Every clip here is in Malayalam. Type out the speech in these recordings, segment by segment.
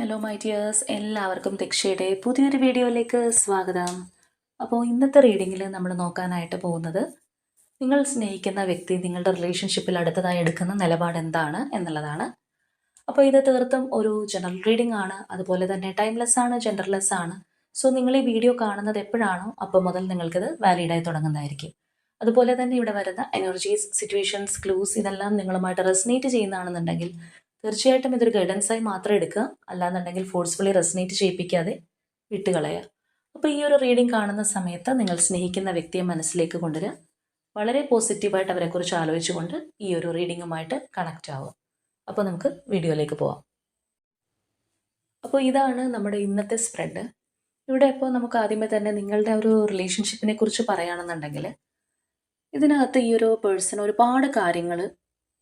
ഹലോ മൈ ഡിയേഴ്സ് എല്ലാവർക്കും ദക്ഷയുടെ പുതിയൊരു വീഡിയോയിലേക്ക് സ്വാഗതം. അപ്പോൾ ഇന്നത്തെ റീഡിങ്ങിൽ നമ്മൾ നോക്കാനായിട്ട് പോകുന്നത് നിങ്ങൾ സ്നേഹിക്കുന്ന വ്യക്തി നിങ്ങളുടെ റിലേഷൻഷിപ്പിൽ അടുത്തതായി എടുക്കുന്ന നിലപാട് എന്താണ് എന്നുള്ളതാണ്. അപ്പോൾ ഇത് തീർത്തും ഒരു ജനറൽ റീഡിംഗ് ആണ്. അതുപോലെ തന്നെ ടൈംലെസ് ആണ് ജെൻഡർലെസ് ആണ്. സോ നിങ്ങൾ ഈ വീഡിയോ കാണുന്നത് എപ്പോഴാണോ അപ്പോൾ മുതൽ നിങ്ങൾക്കിത് വാലിഡായി തുടങ്ങുന്നതായിരിക്കും. അതുപോലെ തന്നെ ഇവിടെ വരുന്ന എനർജീസ് സിറ്റുവേഷൻസ് ക്ലൂസ് ഇതെല്ലാം നിങ്ങളുമായിട്ട് റെസിനേറ്റ് ചെയ്യുന്നതാണെന്നുണ്ടെങ്കിൽ തീർച്ചയായിട്ടും ഇതൊരു ഗൈഡൻസായി മാത്രം എടുക്കുക. അല്ലാന്നുണ്ടെങ്കിൽ ഫോഴ്സ്ഫുള്ളി റെസിനേറ്റ് ചെയ്യിപ്പിക്കാതെ വിട്ടുകളയുക. അപ്പോൾ ഈ ഒരു റീഡിംഗ് കാണുന്ന സമയത്ത് നിങ്ങൾ സ്നേഹിക്കുന്ന വ്യക്തിയെ മനസ്സിലേക്ക് കൊണ്ടുവരിക. വളരെ പോസിറ്റീവായിട്ട് അവരെക്കുറിച്ച് ആലോചിച്ചുകൊണ്ട് ഈ ഒരു റീഡിങ്ങുമായിട്ട് കണക്റ്റ് ആവുക. അപ്പോൾ നമുക്ക് വീഡിയോയിലേക്ക് പോവാം. അപ്പോൾ ഇതാണ് നമ്മുടെ ഇന്നത്തെ സ്പ്രെഡ് ഇവിടെ ഇപ്പോൾ നമുക്ക് ആദ്യമേ തന്നെ നിങ്ങളുടെ ഒരു റിലേഷൻഷിപ്പിനെ കുറിച്ച് പറയുകയാണെന്നുണ്ടെങ്കിൽ ഇതിനകത്ത് ഈ ഒരു പേഴ്സൺ ഒരുപാട് കാര്യങ്ങൾ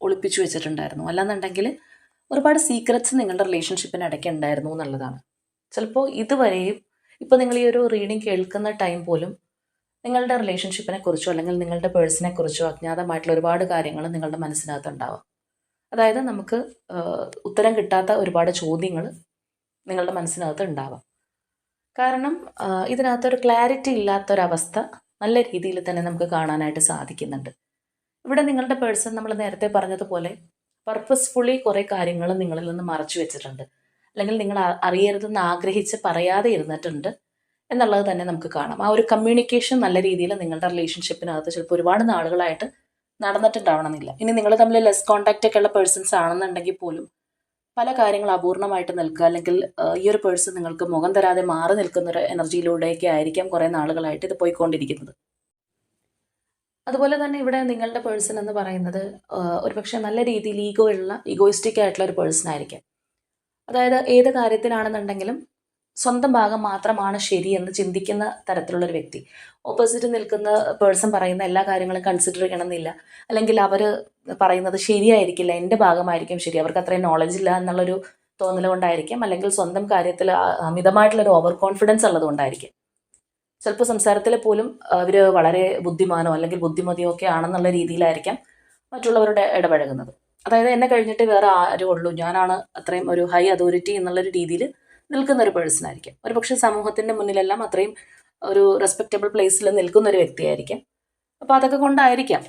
ഒളിപ്പിച്ചു വെച്ചിട്ടുണ്ടായിരുന്നു. അല്ലാന്നുണ്ടെങ്കിൽ ഒരുപാട് സീക്രറ്റ്സ് നിങ്ങളുടെ റിലേഷൻഷിപ്പിന് ഇടയ്ക്ക് ഉണ്ടായിരുന്നു എന്നുള്ളതാണ്. ചിലപ്പോൾ ഇതുവരെയും ഇപ്പോൾ നിങ്ങൾ ഈ ഒരു റീഡിങ് കേൾക്കുന്ന ടൈം പോലും നിങ്ങളുടെ റിലേഷൻഷിപ്പിനെ കുറിച്ചോ അല്ലെങ്കിൽ നിങ്ങളുടെ പേഴ്സണെ കുറിച്ചോ അജ്ഞാതമായിട്ടുള്ള ഒരുപാട് കാര്യങ്ങൾ നിങ്ങളുടെ മനസ്സിനകത്ത് ഉണ്ടാവാം. അതായത് നമുക്ക് ഉത്തരം കിട്ടാത്ത ഒരുപാട് ചോദ്യങ്ങൾ നിങ്ങളുടെ മനസ്സിനകത്ത് ഉണ്ടാവാം. കാരണം ഇതിനകത്തൊരു ക്ലാരിറ്റി ഇല്ലാത്തൊരവസ്ഥ നല്ല രീതിയിൽ തന്നെ നമുക്ക് കാണാനായിട്ട് സാധിക്കുന്നുണ്ട്. ഇവിടെ നിങ്ങളുടെ പേഴ്സൺ നമ്മൾ നേരത്തെ പറഞ്ഞതുപോലെ പർപ്പസ്ഫുള്ളി കുറേ കാര്യങ്ങൾ നിങ്ങളിൽ നിന്ന് മറച്ചു വെച്ചിട്ടുണ്ട്. അല്ലെങ്കിൽ നിങ്ങൾ അറിയരുതെന്ന് ആഗ്രഹിച്ച് പറയാതെ ഇരുന്നിട്ടുണ്ട് എന്നുള്ളത് തന്നെ നമുക്ക് കാണാം. ആ ഒരു കമ്മ്യൂണിക്കേഷൻ നല്ല രീതിയിൽ നിങ്ങളുടെ റിലേഷൻഷിപ്പിനകത്ത് ചിലപ്പോൾ ഒരുപാട് നാളുകളായിട്ട് നടന്നിട്ടുണ്ടാവണമെന്നില്ല. ഇനി നിങ്ങൾ തമ്മിൽ ലെസ് കോണ്ടാക്റ്റ് ഒക്കെ ഉള്ള പേഴ്സൺസ് ആണെന്നുണ്ടെങ്കിൽ പോലും പല കാര്യങ്ങൾ അപൂർണമായിട്ട് നിൽക്കുക അല്ലെങ്കിൽ ഈ ഒരു പേഴ്സൺ നിങ്ങൾക്ക് മുഖം തരാതെ മാറി നിൽക്കുന്ന ഒരു എനർജിയിലൂടെയൊക്കെ ആയിരിക്കാം കുറേ നാളുകളായിട്ട് ഇത് പോയിക്കൊണ്ടിരിക്കുന്നത്. അതുപോലെ തന്നെ ഇവിടെ നിങ്ങളുടെ പേഴ്സൺ എന്ന് പറയുന്നത് ഒരുപക്ഷെ നല്ല രീതിയിൽ ഈഗോ ഉള്ള ഈഗോയിസ്റ്റിക് ആയിട്ടുള്ള ഒരു പേഴ്സൺ ആയിരിക്കാം. അതായത് ഏത് കാര്യത്തിനാണെന്നുണ്ടെങ്കിലും സ്വന്തം ഭാഗം മാത്രമാണ് ശരിയെന്ന് ചിന്തിക്കുന്ന തരത്തിലുള്ള ഒരു വ്യക്തി. ഓപ്പോസിറ്റ് നിൽക്കുന്ന പേഴ്സൺ പറയുന്ന എല്ലാ കാര്യങ്ങളും കൺസിഡർ ചെയ്യണമെന്നില്ല. അല്ലെങ്കിൽ അവർ പറയുന്നത് ശരിയായിരിക്കില്ല എന്റെ ഭാഗമായിരിക്കും ശരി അവർക്ക് അത്രയും നോളജ് ഇല്ല എന്നുള്ളൊരു തോന്നൽ കൊണ്ടായിരിക്കും. അല്ലെങ്കിൽ സ്വന്തം കാര്യത്തിൽ അമിതമായിട്ടുള്ളൊരു ഓവർ കോൺഫിഡൻസ് ഉള്ളത് കൊണ്ടായിരിക്കും ചിലപ്പോൾ സംസാരത്തിൽ പോലും അവർ വളരെ ബുദ്ധിമാനോ അല്ലെങ്കിൽ ബുദ്ധിമതിയോ ഒക്കെ ആണെന്നുള്ള രീതിയിലായിരിക്കാം മറ്റുള്ളവരുടെ ഇടപഴകുന്നത്. അതായത് എന്നെ കഴിഞ്ഞിട്ട് വേറെ ആരും ഉള്ളൂ. ഞാനാണ് അത്രയും ഒരു ഹൈ അതോറിറ്റി എന്നുള്ളൊരു രീതിയിൽ നിൽക്കുന്ന ഒരു പേഴ്സൺ ആയിരിക്കും. ഒരു പക്ഷേ സമൂഹത്തിന്റെ മുന്നിലെല്ലാം അത്രയും ഒരു റെസ്പെക്റ്റബിൾ പ്ലേസിൽ നിൽക്കുന്ന ഒരു വ്യക്തിയായിരിക്കും. അപ്പോൾ അതൊക്കെ കൊണ്ടായിരിക്കാം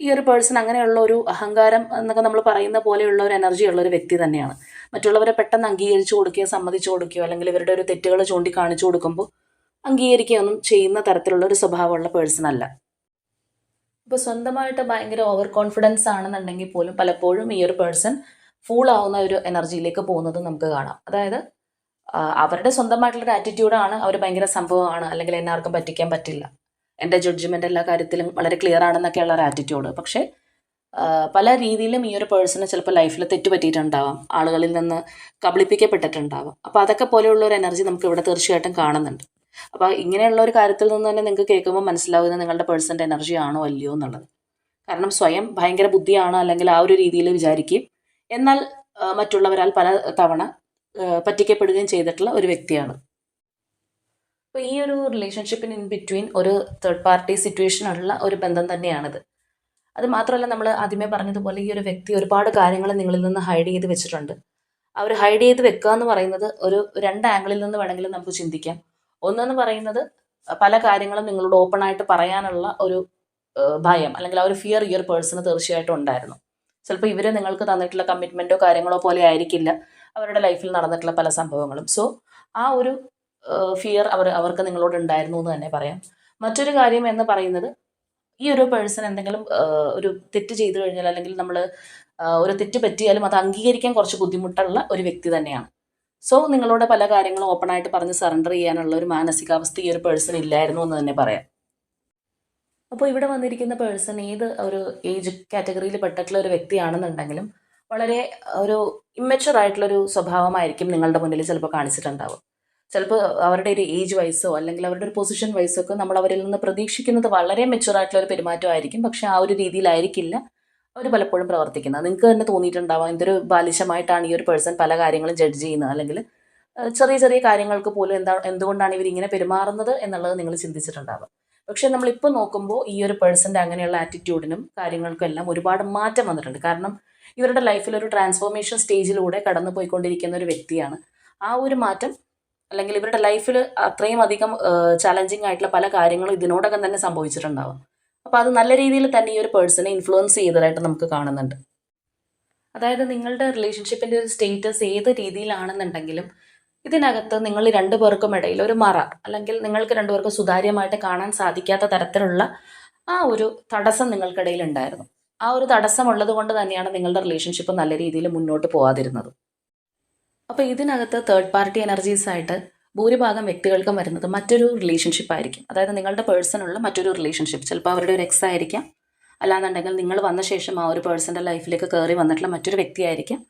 ഈ ഒരു പേഴ്സൺ അങ്ങനെയുള്ള ഒരു അഹങ്കാരം എന്നൊക്കെ നമ്മൾ പറയുന്ന പോലെയുള്ള ഒരു എനർജി ഉള്ള ഒരു വ്യക്തി തന്നെയാണ്. മറ്റുള്ളവരെ പെട്ടെന്ന് അംഗീകരിച്ചു കൊടുക്കുകയോ സമ്മതിച്ചു കൊടുക്കുകയോ അല്ലെങ്കിൽ ഇവരുടെ ഒരു തെറ്റുകൾ ചൂണ്ടിക്കാണിച്ചു കൊടുക്കുമ്പോൾ അംഗീകരിക്കുകയൊന്നും ചെയ്യുന്ന തരത്തിലുള്ള ഒരു സ്വഭാവമുള്ള പേഴ്സൺ അല്ല. ഇപ്പോൾ സ്വന്തമായിട്ട് ഭയങ്കര ഓവർ കോൺഫിഡൻസ് ആണെന്നുണ്ടെങ്കിൽ പോലും പലപ്പോഴും ഈ ഒരു പേഴ്സൺ ഫൂൾ ആവുന്ന ഒരു എനർജിയിലേക്ക് പോകുന്നത് നമുക്ക് കാണാം. അതായത് അവരുടെ അവരുടെ സ്വന്തമായിട്ടുള്ളൊരു ആറ്റിറ്റ്യൂഡാണ് അവർ ഭയങ്കര സംഭവമാണ് അല്ലെങ്കിൽ എന്നെ ആർക്കും പറ്റിക്കാൻ പറ്റില്ല. എന്റെ ജഡ്ജ്മെന്റ് എല്ലാ കാര്യത്തിലും വളരെ ക്ലിയർ ആണെന്നൊക്കെയുള്ള ഒരു ആറ്റിറ്റ്യൂഡ് പക്ഷേ പല രീതിയിലും ഈ ഒരു പേഴ്സണെ ചിലപ്പോൾ ലൈഫിൽ തെറ്റുപറ്റിയിട്ടുണ്ടാവാം. ആളുകളിൽ നിന്ന് കബളിപ്പിക്കപ്പെട്ടിട്ടുണ്ടാവാം. അപ്പോൾ അതൊക്കെ പോലെയുള്ള ഒരു എനർജി നമുക്ക് ഇവിടെ തീർച്ചയായിട്ടും കാണുന്നുണ്ട്. അപ്പോൾ ഇങ്ങനെയുള്ള ഒരു കാര്യത്തിൽ നിന്ന് തന്നെ നിങ്ങൾക്ക് കേൾക്കുമ്പോൾ മനസ്സിലാവുന്നത് നിങ്ങളുടെ പേഴ്സന്റെ എനർജി ആണോ അല്ലയോ എന്നുള്ളത്. കാരണം സ്വയം ഭയങ്കര ബുദ്ധിയാണ് അല്ലെങ്കിൽ ആ ഒരു രീതിയിൽ വിചാരിക്കുകയും എന്നാൽ മറ്റുള്ളവരാൽ പല തവണ പറ്റിക്കപ്പെടുകയും ചെയ്തിട്ടുള്ള ഒരു വ്യക്തിയാണ്. അപ്പോൾ ഈ ഒരു റിലേഷൻഷിപ്പിന് ഇൻ ബിറ്റ്വീൻ ഒരു തേർഡ് പാർട്ടി സിറ്റുവേഷൻ ഉള്ള ഒരു ബന്ധം തന്നെയാണിത്. അത് മാത്രമല്ല നമ്മൾ ആദ്യമേ പറഞ്ഞതുപോലെ ഈ ഒരു വ്യക്തി ഒരുപാട് കാര്യങ്ങൾ നിങ്ങളിൽ നിന്ന് ഹൈഡ് ചെയ്ത് വെച്ചിട്ടുണ്ട്. അവർ ഹൈഡ് ചെയ്ത് വെക്കുക എന്ന് പറയുന്നത് ഒരു രണ്ട് ആംഗിളിൽ നിന്ന് വേണമെങ്കിലും നമുക്ക് ചിന്തിക്കാം. ഒന്നെന്ന് പറയുന്നത് പല കാര്യങ്ങളും നിങ്ങളോട് ഓപ്പൺ ആയിട്ട് പറയാനുള്ള ഒരു ഭയം അല്ലെങ്കിൽ ആ ഒരു ഫിയർ ഈ ഒരു പേഴ്സണ് തീർച്ചയായിട്ടും ഉണ്ടായിരുന്നു. ചിലപ്പോൾ ഇവർ നിങ്ങൾക്ക് തന്നിട്ടുള്ള കമ്മിറ്റ്മെന്റോ കാര്യങ്ങളോ പോലെ ആയിരിക്കില്ല. അവരുടെ ലൈഫിൽ നടന്നിട്ടുള്ള പല സംഭവങ്ങളും. സോ ആ ഒരു ഫിയർ അവർ അവർക്ക് നിങ്ങളോട് ഉണ്ടായിരുന്നു എന്ന് തന്നെ പറയാം. മറ്റൊരു കാര്യം എന്ന് പറയുന്നത് ഈ ഒരു പേഴ്സൺ എന്തെങ്കിലും ഒരു തെറ്റ് ചെയ്തു കഴിഞ്ഞാൽ അല്ലെങ്കിൽ നമ്മൾ ഒരു തെറ്റ് പറ്റിയാലും അത് അംഗീകരിക്കാൻ കുറച്ച് ബുദ്ധിമുട്ടുള്ള ഒരു വ്യക്തി തന്നെയാണ്. സോ നിങ്ങളോട് പല കാര്യങ്ങളും ഓപ്പൺ ആയിട്ട് പറഞ്ഞ് സറണ്ടർ ചെയ്യാനുള്ള ഒരു മാനസികാവസ്ഥ ഈ ഒരു പേഴ്സൺ ഇല്ലായിരുന്നു എന്ന് തന്നെ പറയാം. അപ്പോൾ ഇവിടെ വന്നിരിക്കുന്ന പേഴ്സൺ ഏത് ഒരു ഏജ് കാറ്റഗറിയിൽ പെട്ടിട്ടുള്ള ഒരു വ്യക്തിയാണെന്നുണ്ടെങ്കിലും വളരെ ഒരു ഇമ്മച്ചുവർ ആയിട്ടുള്ളൊരു സ്വഭാവമായിരിക്കും നിങ്ങളുടെ മുന്നിൽ ചിലപ്പോൾ കാണിച്ചിട്ടുണ്ടാവും ചിലപ്പോൾ അവരുടെ ഒരു ഏജ് വൈസോ അല്ലെങ്കിൽ അവരുടെ ഒരു പൊസിഷൻ വൈസോ ഒക്കെ നമ്മൾ അവരിൽ നിന്ന് പ്രതീക്ഷിക്കുന്നത് വളരെ മെച്ചുവർ ആയിട്ടുള്ള ഒരു പെരുമാറ്റമായിരിക്കും പക്ഷെ ആ ഒരു രീതിയിലായിരിക്കില്ല. അവർ പലപ്പോഴും പ്രവർത്തിക്കുന്നത്. നിങ്ങൾക്ക് തന്നെ തോന്നിയിട്ടുണ്ടാവാം. എന്തൊരു ബാലിശമായിട്ടാണ് ഈ ഒരു പേഴ്സൺ പല കാര്യങ്ങളും ജഡ്ജ് ചെയ്യുന്നത്. അല്ലെങ്കിൽ ചെറിയ ചെറിയ കാര്യങ്ങൾക്ക് പോലും എന്താ എന്തുകൊണ്ടാണ് ഇവർ ഇങ്ങനെ പെരുമാറുന്നത് എന്നുള്ളത് നിങ്ങൾ ചിന്തിച്ചിട്ടുണ്ടാവാം. പക്ഷെ നമ്മളിപ്പോൾ നോക്കുമ്പോൾ ഈ ഒരു പേഴ്സന്റെ അങ്ങനെയുള്ള ആറ്റിറ്റ്യൂഡിനും കാര്യങ്ങൾക്കും എല്ലാം ഒരുപാട് മാറ്റം വന്നിട്ടുണ്ട്. കാരണം ഇവരുടെ ലൈഫിൽ ഒരു ട്രാൻസ്ഫോർമേഷൻ സ്റ്റേജിലൂടെ കടന്നു പോയിക്കൊണ്ടിരിക്കുന്ന ഒരു വ്യക്തിയാണ്. ആ ഒരു മാറ്റം അല്ലെങ്കിൽ ഇവരുടെ ലൈഫിൽ അത്രയും അധികം ചലഞ്ചിങ് ആയിട്ടുള്ള പല കാര്യങ്ങളും ഇതിനോടകം തന്നെ സംഭവിച്ചിട്ടുണ്ടാവും. അപ്പോൾ അത് നല്ല രീതിയിൽ തന്നെ ഈ ഒരു പേഴ്സണെ ഇൻഫ്ലുവൻസ് ചെയ്തതായിട്ട് നമുക്ക് കാണുന്നുണ്ട്. അതായത് നിങ്ങളുടെ റിലേഷൻഷിപ്പിന്റെ ഒരു സ്റ്റേറ്റസ് ഏത് രീതിയിലാണെന്നുണ്ടെങ്കിലും ഇതിനകത്ത് നിങ്ങൾ രണ്ടു പേർക്കും ഇടയിൽ ഒരു മറ അല്ലെങ്കിൽ നിങ്ങൾക്ക് രണ്ടുപേർക്കും സുതാര്യമായിട്ട് കാണാൻ സാധിക്കാത്ത തരത്തിലുള്ള ആ ഒരു തടസ്സം നിങ്ങൾക്കിടയിൽ ഉണ്ടായിരുന്നു. ആ ഒരു തടസ്സം ഉള്ളത് കൊണ്ട് തന്നെയാണ് നിങ്ങളുടെ റിലേഷൻഷിപ്പ് നല്ല രീതിയിൽ മുന്നോട്ട് പോകാതിരുന്നത് അപ്പോൾ ഇതിനകത്ത് തേർഡ് പാർട്ടി എനർജീസ് ആയിട്ട് ഭൂരിഭാഗം വ്യക്തികൾക്കും വരുന്നത് മറ്റൊരു റിലേഷൻഷിപ്പ് ആയിരിക്കും. അതായത് നിങ്ങളുടെ പേഴ്സണുള്ള മറ്റൊരു റിലേഷൻഷിപ്പ് ചിലപ്പോൾ അവരുടെ ഒരു എക്സ് ആയിരിക്കാം. അല്ലാന്നുണ്ടെങ്കിൽ നിങ്ങൾ വന്ന ശേഷം ആ ഒരു പേഴ്സന്റെ ലൈഫിലേക്ക് കയറി വന്നിട്ടുള്ള മറ്റൊരു വ്യക്തിയായിരിക്കാം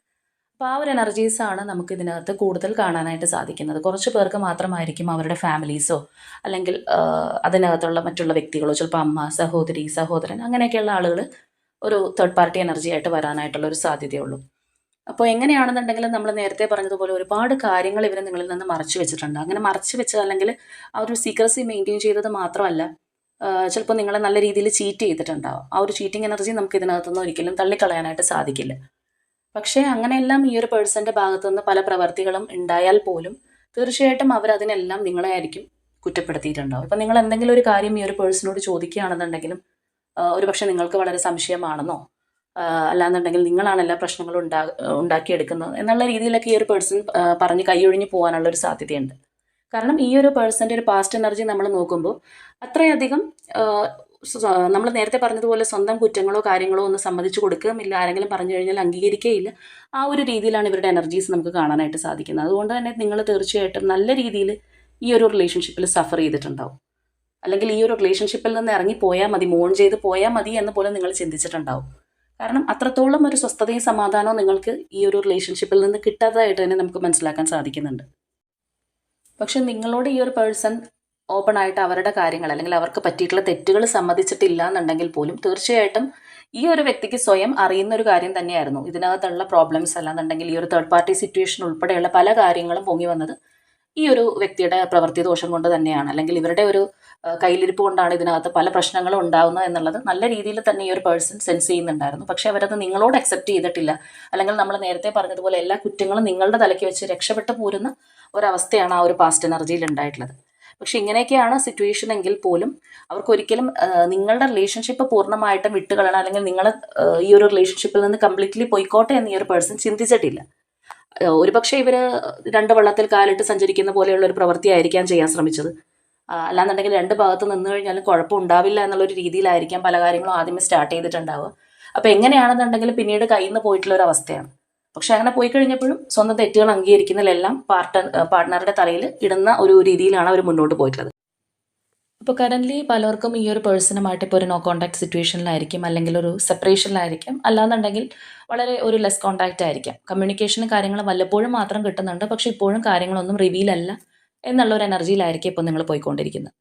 അപ്പോൾ ആ ഒരു എനർജീസാണ് നമുക്ക് ഇതിനകത്ത് കൂടുതൽ കാണാനായിട്ട് സാധിക്കുന്നത്. കുറച്ച് പേർക്ക് മാത്രമായിരിക്കും അവരുടെ ഫാമിലീസോ അല്ലെങ്കിൽ അതിനകത്തുള്ള മറ്റുള്ള വ്യക്തികളോ ചിലപ്പോൾ അമ്മ സഹോദരി സഹോദരൻ അങ്ങനെയൊക്കെയുള്ള ആളുകൾ ഒരു തേർഡ് പാർട്ടി എനർജി ആയിട്ട് വരാനായിട്ടുള്ള ഒരു സാധ്യതയുള്ളൂ അപ്പോൾ എങ്ങനെയാണെന്നുണ്ടെങ്കിലും നമ്മൾ നേരത്തെ പറഞ്ഞതുപോലെ ഒരുപാട് കാര്യങ്ങൾ ഇവർ നിങ്ങളിൽ നിന്ന് മറച്ചു വെച്ചിട്ടുണ്ട്. അങ്ങനെ മറച്ചു വെച്ച അല്ലെങ്കിൽ ആ ഒരു സീക്രസി മെയിന്റെയിൻ ചെയ്തത് മാത്രമല്ല ചിലപ്പോൾ നിങ്ങളെ നല്ല രീതിയിൽ ചീറ്റ് ചെയ്തിട്ടുണ്ടാവും. ആ ഒരു ചീറ്റിംഗ് എനർജി നമുക്ക് ഇതിനകത്തുനിന്ന് ഒരിക്കലും തള്ളിക്കളയാനായിട്ട് സാധിക്കില്ല. പക്ഷേ അങ്ങനെയെല്ലാം ഈ ഒരു പേഴ്സന്റെ ഭാഗത്തു നിന്ന് പല പ്രവർത്തികളും ഉണ്ടായാൽ പോലും തീർച്ചയായിട്ടും അവർ അതിനെല്ലാം നിങ്ങളെ ആയിരിക്കും കുറ്റപ്പെടുത്തിയിട്ടുണ്ടാവും. ഇപ്പം നിങ്ങൾ എന്തെങ്കിലും ഒരു കാര്യം ഈ ഒരു പേഴ്സണോട് ചോദിക്കുകയാണെന്നുണ്ടെങ്കിലും ഒരു പക്ഷേ നിങ്ങൾക്ക് വളരെ സംശയമാണെന്നോ അല്ലാന്നുണ്ടെങ്കിൽ നിങ്ങളാണ് എല്ലാ പ്രശ്നങ്ങളും ഉണ്ടാ ഉണ്ടാക്കിയെടുക്കുന്നത് എന്നുള്ള രീതിയിലൊക്കെ ഈ ഒരു പേഴ്സൺ പറഞ്ഞ് കൈയൊഴിഞ്ഞു പോകാനുള്ള ഒരു സാധ്യതയുണ്ട്. കാരണം ഈ ഒരു പേഴ്സന്റെ ഒരു പാസ്റ്റ് എനർജി നമ്മൾ നോക്കുമ്പോൾ അത്രയധികം നമ്മൾ നേരത്തെ പറഞ്ഞതുപോലെ സ്വന്തം കുറ്റങ്ങളോ കാര്യങ്ങളോ ഒന്നും സമ്മതിച്ചു കൊടുക്കുകയുമില്ല ആരെങ്കിലും പറഞ്ഞു കഴിഞ്ഞാൽ അംഗീകരിക്കുകയില്ല. ആ ഒരു രീതിയിലാണ് ഇവരുടെ എനർജീസ് നമുക്ക് കാണാനായിട്ട് സാധിക്കുന്നത്. അതുകൊണ്ട് തന്നെ നിങ്ങൾ തീർച്ചയായിട്ടും നല്ല രീതിയിൽ ഈ ഒരു റിലേഷൻഷിപ്പിൽ സഫർ ചെയ്തിട്ടുണ്ടാവും. അല്ലെങ്കിൽ ഈ ഒരു റിലേഷൻഷിപ്പിൽ നിന്ന് ഇറങ്ങി പോയാൽ മതി മോൺ ചെയ്ത് പോയാൽ മതി എന്ന് പോലും നിങ്ങൾ ചിന്തിച്ചിട്ടുണ്ടാവും. കാരണം അത്രത്തോളം ഒരു സ്വസ്ഥതയും സമാധാനവും നിങ്ങൾക്ക് ഈ ഒരു റിലേഷൻഷിപ്പിൽ നിന്ന് കിട്ടാത്തതായിട്ട് തന്നെ നമുക്ക് മനസ്സിലാക്കാൻ സാധിക്കുന്നുണ്ട്. പക്ഷെ നിങ്ങളോട് ഈ ഒരു പേഴ്സൺ ഓപ്പൺ ആയിട്ട് അവരുടെ കാര്യങ്ങൾ അല്ലെങ്കിൽ അവർക്ക് പറ്റിയിട്ടുള്ള തെറ്റുകൾ സമ്മതിച്ചിട്ടില്ല എന്നുണ്ടെങ്കിൽ പോലും തീർച്ചയായിട്ടും ഈ ഒരു വ്യക്തിക്ക് സ്വയം അറിയുന്ന ഒരു കാര്യം തന്നെയായിരുന്നു. ഇതിനകത്തുള്ള പ്രോബ്ലംസ് അല്ലാന്നുണ്ടെങ്കിൽ ഈ ഒരു തേർഡ് പാർട്ടി സിറ്റുവേഷൻ ഉൾപ്പെടെയുള്ള പല കാര്യങ്ങളും പൊങ്ങി വന്നത് ഈ ഒരു വ്യക്തിയുടെ പ്രവൃത്തി ദോഷം കൊണ്ട് തന്നെയാണ്. അല്ലെങ്കിൽ ഇവരുടെ ഒരു കയ്യിലിരിപ്പ് കൊണ്ടാണ് ഇതിനകത്ത് പല പ്രശ്നങ്ങളും ഉണ്ടാകുന്നത് എന്നുള്ളത് നല്ല രീതിയിൽ തന്നെ ഈ ഒരു പേഴ്സൺ സെൻസ് ചെയ്യുന്നുണ്ടായിരുന്നു. പക്ഷെ അവരത് നിങ്ങളോട് അക്സെപ്റ്റ് ചെയ്തിട്ടില്ല. അല്ലെങ്കിൽ നമ്മൾ നേരത്തെ പറഞ്ഞതുപോലെ എല്ലാ കുറ്റങ്ങളും നിങ്ങളുടെ തലയ്ക്ക് വെച്ച് രക്ഷപ്പെട്ടു പോരുന്ന ഒരവസ്ഥയാണ് ആ ഒരു പാസ്റ്റ് എനർജിയിൽ ഉണ്ടായിട്ടുള്ളത്. പക്ഷെ ഇങ്ങനെയൊക്കെയാണ് സിറ്റുവേഷൻ എങ്കിൽ പോലും അവർക്ക് ഒരിക്കലും നിങ്ങളുടെ റിലേഷൻഷിപ്പ് പൂർണമായിട്ടും വിട്ടുകളയണം അല്ലെങ്കിൽ നിങ്ങൾ ഈ ഒരു റിലേഷൻഷിപ്പിൽ നിന്ന് കംപ്ലീറ്റ്ലി പോയിക്കോട്ടെ എന്ന് ഈ ഒരു പേഴ്സൺ ചിന്തിച്ചിട്ടില്ല. ഒരുപക്ഷെ ഇവർ രണ്ട് വള്ളത്തിൽ കാലിട്ട് സഞ്ചരിക്കുന്ന പോലെയുള്ള ഒരു പ്രവൃത്തിയായിരിക്കാം ചെയ്യാൻ ശ്രമിച്ചത്. അല്ലാന്നുണ്ടെങ്കിൽ രണ്ട് ഭാഗത്ത് നിന്ന് കഴിഞ്ഞാലും കുഴപ്പം ഉണ്ടാവില്ല എന്നുള്ളൊരു രീതിയിലായിരിക്കാം പല കാര്യങ്ങളും ആദ്യമേ സ്റ്റാർട്ട് ചെയ്തിട്ടുണ്ടാവുക. അപ്പോൾ എങ്ങനെയാണെന്നുണ്ടെങ്കിൽ പിന്നീട് കയ്യിൽ നിന്ന് പോയിട്ടുള്ള ഒരു അവസ്ഥയാണ്. പക്ഷെ അങ്ങനെ പോയി കഴിഞ്ഞപ്പോഴും സ്വന്തം തെറ്റുകൾ അംഗീകരിക്കുന്നതിലെല്ലാം പാർട്ട പാർട്ട്ണറുടെ തലയിൽ ഇടുന്ന ഒരു രീതിയിലാണ് അവർ മുന്നോട്ട് പോയിട്ടുള്ളത്. അപ്പോൾ കറന്റ്ലി പലർക്കും ഈ ഒരു പേഴ്സണുമായിട്ട് ഇപ്പോൾ ഒരു നോ കോൺടാക്ട് സിറ്റുവേഷനിലായിരിക്കും അല്ലെങ്കിൽ ഒരു സെപ്പറേഷനിലായിരിക്കും അല്ലാന്നുണ്ടെങ്കിൽ വളരെ ഒരു ലെസ് കോൺടാക്റ്റ് ആയിരിക്കാം. കമ്മ്യൂണിക്കേഷനും കാര്യങ്ങളും വല്ലപ്പോഴും മാത്രം കിട്ടുന്നുണ്ട്. പക്ഷേ ഇപ്പോഴും കാര്യങ്ങളൊന്നും റിവീലല്ല എന്നുള്ള ഒരു എനർജിയിലായിരിക്കും ഇപ്പോൾ നിങ്ങൾ പോയിക്കൊണ്ടിരിക്കുന്നത്.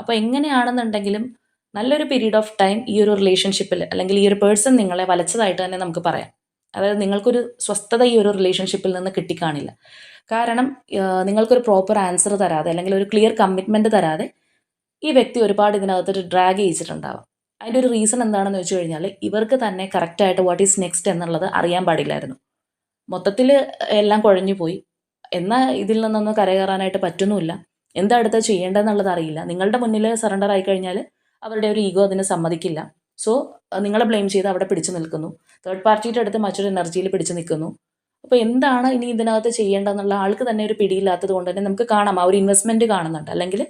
അപ്പോൾ എങ്ങനെയാണെന്നുണ്ടെങ്കിലും നല്ലൊരു പീരീഡ് ഓഫ് ടൈം ഈ ഒരു റിലേഷൻഷിപ്പിൽ അല്ലെങ്കിൽ ഈ ഒരു പേഴ്സൺ നിങ്ങളെ വലച്ചതായിട്ട് തന്നെ നമുക്ക് പറയാം. അതായത് നിങ്ങൾക്കൊരു സ്വസ്ഥത ഈ ഒരു റിലേഷൻഷിപ്പിൽ നിന്ന് കിട്ടിക്കാണില്ല. കാരണം നിങ്ങൾക്കൊരു പ്രോപ്പർ ആൻസർ തരാതെ അല്ലെങ്കിൽ ഒരു ക്ലിയർ കമ്മിറ്റ്മെന്റ് തരാതെ ഈ വ്യക്തി ഒരുപാട് ഇതിനകത്തൊരു ഡ്രാഗ് ചെയ്യിച്ചിട്ടുണ്ടാവാം. അതിന്റെ ഒരു റീസൺ എന്താണെന്ന് വെച്ച് കഴിഞ്ഞാൽ ഇവർക്ക് തന്നെ കറക്റ്റായിട്ട് വാട്ട് ഈസ് നെക്സ്റ്റ് എന്നുള്ളത് അറിയാൻ പാടില്ലായിരുന്നു. മൊത്തത്തിൽ എല്ലാം കുഴഞ്ഞു പോയി എന്നാൽ ഇതിൽ നിന്നൊന്നും കരകയറാനായിട്ട് പറ്റുന്നുമില്ല. എന്താ അടുത്ത ചെയ്യേണ്ടതെന്നുള്ളത് അറിയില്ല. നിങ്ങളുടെ മുന്നിൽ സറണ്ടർ ആയി കഴിഞ്ഞാൽ അവരുടെ ഒരു ഈഗോ അതിനെ സമ്മതിക്കില്ല. സോ നിങ്ങളെ ബ്ലെയിം ചെയ്ത് അവിടെ പിടിച്ചു നിൽക്കുന്നു. തേർഡ് പാർട്ടിയുടെ അടുത്ത് മറ്റൊരു എനർജിയിൽ പിടിച്ചു നിൽക്കുന്നു. അപ്പോൾ എന്താണ് ഇനി ഇതിനകത്ത് ചെയ്യേണ്ടതെന്നുള്ള ആൾക്ക് തന്നെ ഒരു പിടിയില്ലാത്തത് കൊണ്ട് തന്നെ നമുക്ക് കാണാം. ആ ഒരു ഇൻവെസ്റ്റ്മെന്റ് കാണുന്നുണ്ട്. അല്ലെങ്കിൽ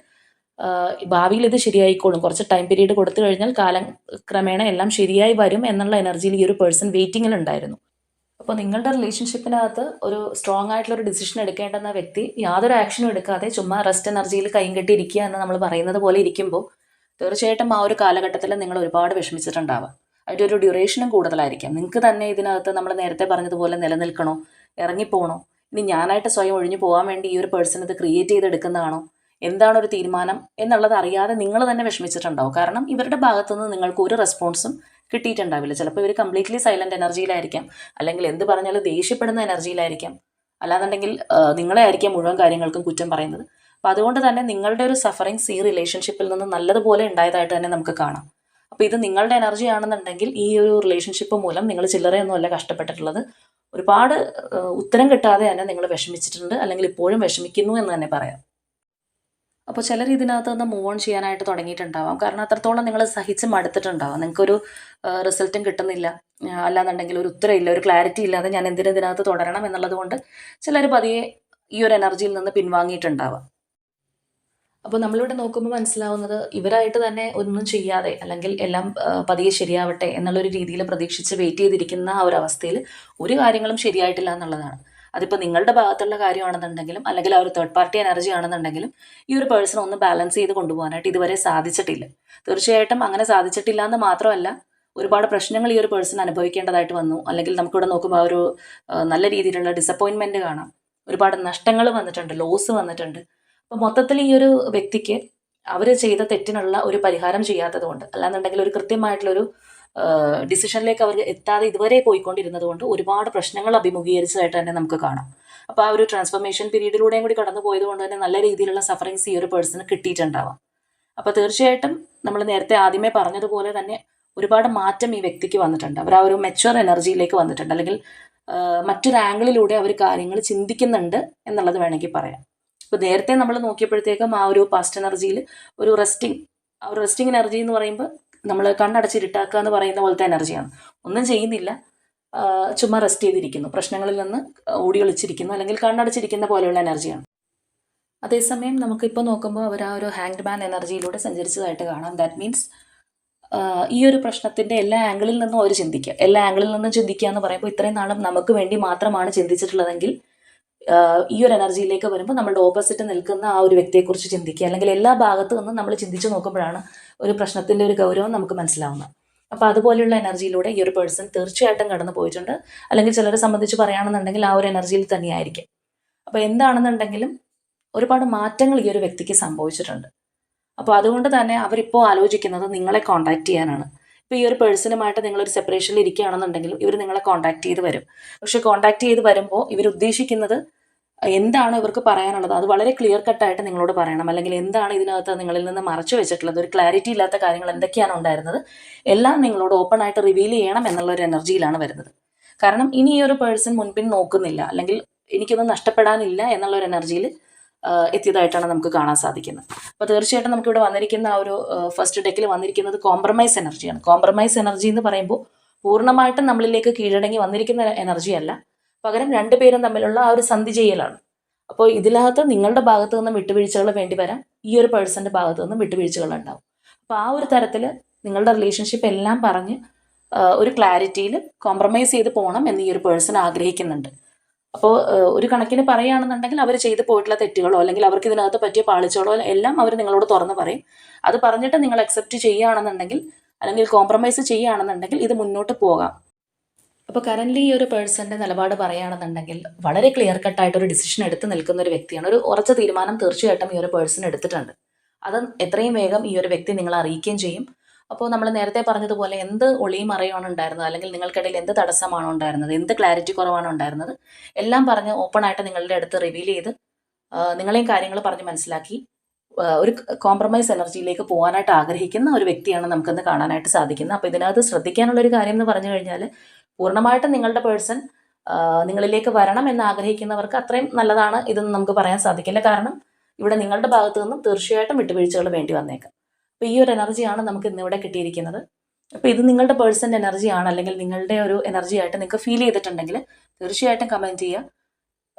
ഭാവിയിൽ ഇത് ശരിയായിക്കോളും. കുറച്ച് ടൈം പീരീഡ് കൊടുത്തു കഴിഞ്ഞാൽ കാലം ക്രമേണ എല്ലാം ശരിയായി വരും എന്നുള്ള എനർജിയിൽ ഈ ഒരു പേഴ്സൺ വെയിറ്റിങ്ങിലുണ്ടായിരുന്നു അപ്പോൾ നിങ്ങളുടെ റിലേഷൻഷിപ്പിനകത്ത് ഒരു സ്ട്രോങ് ആയിട്ടുള്ള ഒരു ഡിസിഷൻ എടുക്കേണ്ടെന്ന വ്യക്തി യാതൊരു ആക്ഷനും എടുക്കാതെ ചുമ്മാ റെസ്റ്റ് എനർജിയിൽ കൈ കെട്ടി ഇരിക്കുക എന്ന് നമ്മൾ പറയുന്നത് പോലെ ഇരിക്കുമ്പോൾ തീർച്ചയായിട്ടും ആ ഒരു കാലഘട്ടത്തിൽ നിങ്ങൾ ഒരുപാട് വിഷമിച്ചിട്ടുണ്ടാവാം. അതിന്റെ ഒരു ഡ്യൂറേഷനും കൂടുതലായിരിക്കാം. നിങ്ങൾക്ക് തന്നെ ഇതിനകത്ത് നമ്മൾ നേരത്തെ പറഞ്ഞതുപോലെ നിലനിൽക്കണോ? ഇറങ്ങിപ്പോണോ? ഇനി ഞാനായിട്ട് സ്വയം ഒഴിഞ്ഞു പോകാൻ വേണ്ടി ഈ ഒരു പേഴ്സൺ ഇത് ക്രിയേറ്റ് ചെയ്തെടുക്കുന്നതാണോ? എന്താണ് ഒരു തീരുമാനം എന്നുള്ളത് അറിയാതെ നിങ്ങൾ തന്നെ വിഷമിച്ചിട്ടുണ്ടാവും. കാരണം ഇവരുടെ ഭാഗത്തുനിന്ന് നിങ്ങൾക്ക് ഒരു റെസ്പോൺസും കിട്ടിയിട്ടുണ്ടാവില്ല. ചിലപ്പോൾ ഇവർ കംപ്ലീറ്റ്ലി സൈലന്റ് എനർജിയിലായിരിക്കാം അല്ലെങ്കിൽ എന്ത് പറഞ്ഞാലും ദേഷ്യപ്പെടുന്ന എനർജിയിലായിരിക്കാം അല്ലാന്നുണ്ടെങ്കിൽ നിങ്ങളെ ആയിരിക്കാം മുഴുവൻ കാര്യങ്ങൾക്കും കുറ്റം പറയുന്നത്. അപ്പം അതുകൊണ്ട് തന്നെ നിങ്ങളുടെ ഒരു സഫറിങ്സ് ഈ റിലേഷൻഷിപ്പിൽ നിന്ന് നല്ലതുപോലെ ഉണ്ടായതായിട്ട് തന്നെ നമുക്ക് കാണാം. അപ്പോൾ ഇത് നിങ്ങളുടെ എനർജി ആണെന്നുണ്ടെങ്കിൽ ഈ ഒരു റിലേഷൻഷിപ്പ് മൂലം നിങ്ങൾ ചില്ലറയൊന്നുമല്ല കഷ്ടപ്പെട്ടിട്ടുള്ളത്. ഒരുപാട് ഉത്തരം കിട്ടാതെ തന്നെ നിങ്ങൾ വിഷമിച്ചിട്ടുണ്ട്. അല്ലെങ്കിൽ ഇപ്പോഴും വിഷമിക്കുന്നു എന്ന് തന്നെ പറയാം. അപ്പോൾ ചിലർ ഇതിനകത്ത് നിന്ന് മൂവ് ഓൺ ചെയ്യാനായിട്ട് തുടങ്ങിയിട്ടുണ്ടാവാം. കാരണം അത്രത്തോളം നിങ്ങൾ സഹിച്ച് മടുത്തിട്ടുണ്ടാവാം. നിങ്ങൾക്കൊരു റിസൾട്ടും കിട്ടുന്നില്ല. അല്ലാന്നുണ്ടെങ്കിൽ ഒരു ഉത്തരമില്ല ഒരു ക്ലാരിറ്റി ഇല്ലാതെ ഞാൻ എന്തിനും ഇതിനകത്ത് തുടരണം എന്നുള്ളത് കൊണ്ട് ചിലർ പതിയെ ഈ ഒരു എനർജിയിൽ നിന്ന് പിൻവാങ്ങിയിട്ടുണ്ടാവാം. അപ്പോൾ നമ്മളിവിടെ നോക്കുമ്പോൾ മനസ്സിലാവുന്നത് ഇവരായിട്ട് തന്നെ ഒന്നും ചെയ്യാതെ അല്ലെങ്കിൽ എല്ലാം പതിയെ ശരിയാവട്ടെ എന്നുള്ളൊരു രീതിയിൽ പ്രതീക്ഷിച്ച് വെയിറ്റ് ചെയ്തിരിക്കുന്ന ആ ഒരു അവസ്ഥയിൽ ഒരു കാര്യങ്ങളും ശരിയായിട്ടില്ല എന്നുള്ളതാണ്. അതിപ്പോൾ നിങ്ങളുടെ ഭാഗത്തുള്ള കാര്യമാണെന്നുണ്ടെങ്കിലും അല്ലെങ്കിൽ ആ ഒരു തേർഡ് പാർട്ടി എനർജി ആണെന്നുണ്ടെങ്കിലും ഈ ഒരു പേഴ്സൺ ഒന്ന് ബാലൻസ് ചെയ്ത് കൊണ്ടുപോകാനായിട്ട് ഇതുവരെ സാധിച്ചിട്ടില്ല. തീർച്ചയായിട്ടും അങ്ങനെ സാധിച്ചിട്ടില്ല എന്ന് മാത്രമല്ല ഒരുപാട് പ്രശ്നങ്ങൾ ഈ ഒരു പേഴ്സൺ അനുഭവിക്കേണ്ടതായിട്ട് വന്നു. അല്ലെങ്കിൽ നമുക്കിവിടെ നോക്കുമ്പോൾ ആ ഒരു നല്ല രീതിയിലുള്ള ഡിസപ്പോയിൻമെന്റ് കാണാം. ഒരുപാട് നഷ്ടങ്ങൾ വന്നിട്ടുണ്ട് ലോസ് വന്നിട്ടുണ്ട്. അപ്പോൾ മൊത്തത്തിൽ ഈ ഒരു വ്യക്തിക്ക് അവർ ചെയ്ത തെറ്റിനുള്ള ഒരു പരിഹാരം ചെയ്യാത്തത് കൊണ്ട് അല്ലാന്നുണ്ടെങ്കിൽ ഒരു കൃത്യമായിട്ടുള്ളൊരു ഡിസിഷനിലേക്ക് അവർ എത്താതെ ഇതുവരെ പോയിക്കൊണ്ടിരുന്നത് കൊണ്ട് ഒരുപാട് പ്രശ്നങ്ങൾ അഭിമുഖീകരിച്ചതായിട്ട് തന്നെ നമുക്ക് കാണാം. അപ്പോൾ ആ ഒരു ട്രാൻസ്ഫോർമേഷൻ പീരീഡിലൂടെയും കൂടി കടന്നു പോയത് കൊണ്ട് തന്നെ നല്ല രീതിയിലുള്ള സഫറിങ്സ് ഈ ഒരു പേഴ്സണ് കിട്ടിയിട്ടുണ്ടാവാം. അപ്പോൾ തീർച്ചയായിട്ടും നമ്മൾ നേരത്തെ ആദ്യമേ പറഞ്ഞതുപോലെ തന്നെ ഒരുപാട് മാറ്റം ഈ വ്യക്തിക്ക് വന്നിട്ടുണ്ട്. അവർ ആ ഒരു മെച്ചുവർ എനർജിയിലേക്ക് വന്നിട്ടുണ്ട്. അല്ലെങ്കിൽ മറ്റൊരു ആംഗിളിലൂടെ അവർ കാര്യങ്ങൾ ചിന്തിക്കുന്നുണ്ട് എന്നുള്ളത് വേണമെങ്കിൽ പറയാം. ഇപ്പോൾ നേരത്തെ നമ്മൾ നോക്കിയപ്പോഴത്തേക്കും ആ ഒരു പാസ്റ്റ് എനർജിയിൽ ഒരു റെസ്റ്റിംഗ് ആ ഒരു റെസ്റ്റിംഗ് എനർജി എന്ന് പറയുമ്പോൾ നമ്മൾ കണ്ണടച്ചിരിട്ടാക്കുക എന്ന് പറയുന്ന പോലത്തെ എനർജിയാണ്. ഒന്നും ചെയ്യുന്നില്ല. ചുമ്മാ റെസ്റ്റ് ചെയ്തിരിക്കുന്നു. പ്രശ്നങ്ങളിൽ നിന്ന് ഓടി ഒളിച്ചിരിക്കുന്നു. അല്ലെങ്കിൽ കണ്ണടച്ചിരിക്കുന്ന പോലെയുള്ള എനർജിയാണ്. അതേസമയം നമുക്കിപ്പോൾ നോക്കുമ്പോൾ അവർ ആ ഒരു ഹാങ്ഡ് മാൻ എനർജിയിലൂടെ സഞ്ചരിച്ചതായിട്ട് കാണാം. ദാറ്റ് മീൻസ് ഈ ഒരു പ്രശ്നത്തിന്റെ എല്ലാ ആംഗിളിൽ നിന്നും അവർ ചിന്തിക്കുക. എല്ലാ ആംഗിളിൽ നിന്നും ചിന്തിക്കുക എന്ന് പറയുമ്പോൾ ഇത്രയും നാളും നമുക്ക് വേണ്ടി മാത്രമാണ് ചിന്തിച്ചിട്ടുള്ളതെങ്കിൽ ഈ ഒരു എനർജിയിലേക്ക് വരുമ്പോൾ നമ്മളുടെ ഓപ്പോസിറ്റ് നിൽക്കുന്ന ആ ഒരു വ്യക്തിയെക്കുറിച്ച് ചിന്തിക്കുക. അല്ലെങ്കിൽ എല്ലാ ഭാഗത്തു നിന്നും നമ്മൾ ചിന്തിച്ച് നോക്കുമ്പോഴാണ് ഒരു പ്രശ്നത്തിന്റെ ഒരു ഗൗരവം നമുക്ക് മനസ്സിലാവുന്നത് അപ്പോൾ അതുപോലെയുള്ള എനർജിയിലൂടെ ഈ ഒരു പേഴ്സൺ തീർച്ചയായിട്ടും കടന്നു പോയിട്ടുണ്ട്. അല്ലെങ്കിൽ ചിലരെ സംബന്ധിച്ച് പറയുകയാണെന്നുണ്ടെങ്കിൽ ആ ഒരു എനർജിയിൽ തന്നെയായിരിക്കും. അപ്പോൾ എന്താണെന്നുണ്ടെങ്കിലും ഒരുപാട് മാറ്റങ്ങൾ ഈ ഒരു വ്യക്തിക്ക് സംഭവിച്ചിട്ടുണ്ട്. അപ്പോൾ അതുകൊണ്ട് തന്നെ അവരിപ്പോൾ ആലോചിക്കുന്നത് നിങ്ങളെ കോൺടാക്ട് ചെയ്യാനാണ്. ഇപ്പോൾ ഈ ഒരു പേഴ്സണുമായിട്ട് നിങ്ങളൊരു സെപ്പറേഷനിൽ ഇരിക്കുകയാണെന്നുണ്ടെങ്കിലും ഇവർ നിങ്ങളെ കോൺടാക്ട് ചെയ്ത് വരും. പക്ഷെ കോൺടാക്ട് ചെയ്ത് വരുമ്പോൾ ഇവർ ഉദ്ദേശിക്കുന്നത് എന്താണ് ഇവർക്ക് പറയാനുള്ളത്? അത് വളരെ ക്ലിയർ കട്ടായിട്ട് നിങ്ങളോട് പറയണം. അല്ലെങ്കിൽ എന്താണ് ഇതിനകത്ത് നിങ്ങളിൽ നിന്ന് മറച്ചു വെച്ചിട്ടുള്ളത്? ഒരു ക്ലാരിറ്റി ഇല്ലാത്ത കാര്യങ്ങൾ എന്തൊക്കെയാണ് ഉണ്ടായിരുന്നത്? എല്ലാം നിങ്ങളോട് ഓപ്പൺ ആയിട്ട് റിവീൽ ചെയ്യണം എന്നുള്ള ഒരു എനർജിയിലാണ് വരുന്നത്. കാരണം ഇനി ഈ ഒരു പേഴ്സൺ മുൻപിൻ നോക്കുന്നില്ല. അല്ലെങ്കിൽ എനിക്കൊന്നും നഷ്ടപ്പെടാനില്ല എന്നുള്ള ഒരു എനർജിയിൽ എത്തിയതായിട്ടാണ് നമുക്ക് കാണാൻ സാധിക്കുന്നത്. അപ്പോൾ തീർച്ചയായിട്ടും നമുക്കിവിടെ വന്നിരിക്കുന്ന ആ ഒരു ഫസ്റ്റ് ഡെക്കിൽ വന്നിരിക്കുന്നത് കോംപ്രമൈസ് എനർജിയാണ് കോംപ്രമൈസ് എനർജി എന്ന് പറയുമ്പോൾ പൂർണമായിട്ടും നമ്മളിലേക്ക് കീഴടങ്ങി വന്നിരിക്കുന്ന എനർജി അല്ല. പകരം രണ്ടുപേരും തമ്മിലുള്ള ആ ഒരു സന്ധി ചെയ്യലാണ്. അപ്പോൾ ഇതിനകത്ത് നിങ്ങളുടെ ഭാഗത്തു നിന്നും വിട്ടുവീഴ്ചകൾ വേണ്ടി വരാം. ഈ ഒരു പേഴ്സന്റെ ഭാഗത്തു നിന്നും വിട്ടുവീഴ്ചകൾ ഉണ്ടാവും. അപ്പോൾ ആ ഒരു തരത്തിൽ നിങ്ങളുടെ റിലേഷൻഷിപ്പ് എല്ലാം പറഞ്ഞ് ഒരു ക്ലാരിറ്റിയിൽ കോംപ്രമൈസ് ചെയ്ത് പോകണം എന്ന് ഈ ഒരു പേഴ്സൺ ആഗ്രഹിക്കുന്നുണ്ട്. അപ്പോൾ ഒരു കണക്കിന് പറയുകയാണെന്നുണ്ടെങ്കിൽ അവർ ചെയ്തു പോയിട്ടുള്ള തെറ്റുകളോ അല്ലെങ്കിൽ അവർക്ക് ഇതിനകത്ത് പറ്റിയ പാളിച്ചകളോ എല്ലാം അവർ നിങ്ങളോട് തുറന്ന് പറയും. അത് പറഞ്ഞിട്ട് നിങ്ങൾ അക്സെപ്റ്റ് ചെയ്യുകയാണെന്നുണ്ടെങ്കിൽ അല്ലെങ്കിൽ കോംപ്രമൈസ് ചെയ്യുകയാണെന്നുണ്ടെങ്കിൽ ഇത് മുന്നോട്ട് പോകാം. അപ്പോൾ കറന്റ് ഈ ഒരു പേഴ്സന്റെ നിലപാട് പറയുകയാണെന്നുണ്ടെങ്കിൽ വളരെ ക്ലിയർ കട്ടായിട്ട് ഒരു ഡിസിഷൻ എടുത്ത് നിൽക്കുന്ന ഒരു വ്യക്തിയാണ്. ഒരു ഉറച്ച തീരുമാനം തീർച്ചയായിട്ടും ഈ ഒരു പേഴ്സൺ എടുത്തിട്ടുണ്ട്. അത് എത്രയും വേഗം ഈ ഒരു വ്യക്തി നിങ്ങളെ അറിയിക്കുകയും ചെയ്യും. അപ്പോൾ നമ്മൾ നേരത്തെ പറഞ്ഞതുപോലെ എന്ത് ഒളിയും അറിയുവാണ് ഉണ്ടായിരുന്നത്? അല്ലെങ്കിൽ നിങ്ങൾക്കിടയിൽ എന്ത് തടസ്സമാണോ ഉണ്ടായിരുന്നത്? എന്ത് ക്ലാരിറ്റി കുറവാണോ ഉണ്ടായിരുന്നത്? എല്ലാം പറഞ്ഞ് ഓപ്പൺ ആയിട്ട് നിങ്ങളുടെ അടുത്ത് റിവീൽ ചെയ്ത് നിങ്ങളെയും കാര്യങ്ങൾ പറഞ്ഞ് മനസ്സിലാക്കി ഒരു കോംപ്രമൈസ് എനർജിയിലേക്ക് പോകാനായിട്ട് ആഗ്രഹിക്കുന്ന ഒരു വ്യക്തിയാണ് നമുക്കിന്ന് കാണാനായിട്ട് സാധിക്കുന്നത്. അപ്പോൾ ഇതിനകത്ത് ശ്രദ്ധിക്കാനുള്ള ഒരു കാര്യം എന്ന് പറഞ്ഞു കഴിഞ്ഞാൽ പൂർണമായിട്ടും നിങ്ങളുടെ പേഴ്സൺ നിങ്ങളിലേക്ക് വരണം എന്ന് ആഗ്രഹിക്കുന്നവർക്ക് അത്രയും നല്ലതാണ് ഇതെന്ന് നമുക്ക് പറയാൻ സാധിക്കില്ല. കാരണം ഇവിടെ നിങ്ങളുടെ ഭാഗത്തു നിന്നും തീർച്ചയായിട്ടും വിട്ടുവീഴ്ചകൾ വേണ്ടി വന്നേക്കാം. അപ്പോൾ ഈ ഒരു എനർജിയാണ് നമുക്ക് ഇന്നിവിടെ കിട്ടിയിരിക്കുന്നത്. അപ്പോൾ ഇത് നിങ്ങളുടെ പേഴ്സന്റെ എനർജിയാണ് അല്ലെങ്കിൽ നിങ്ങളുടെ ഒരു എനർജി ആയിട്ട് നിങ്ങൾക്ക് ഫീൽ ചെയ്തിട്ടുണ്ടെങ്കിൽ തീർച്ചയായിട്ടും കമന്റ് ചെയ്യുക.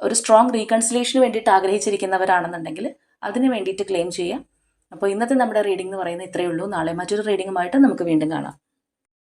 ഒരു സ്ട്രോങ് റീകൺസിലേഷന് വേണ്ടിയിട്ട് ആഗ്രഹിച്ചിരിക്കുന്നവരാണെന്നുണ്ടെങ്കിൽ അതിന് വേണ്ടിയിട്ട് ക്ലെയിം ചെയ്യാം. അപ്പോൾ ഇന്നത്തെ നമ്മുടെ റീഡിംഗ് എന്ന് പറയുന്നത് ഇത്രയേ ഉള്ളൂ. നാളെ മറ്റൊരു റീഡിങ്ങുമായിട്ട് നമുക്ക് വീണ്ടും കാണാം.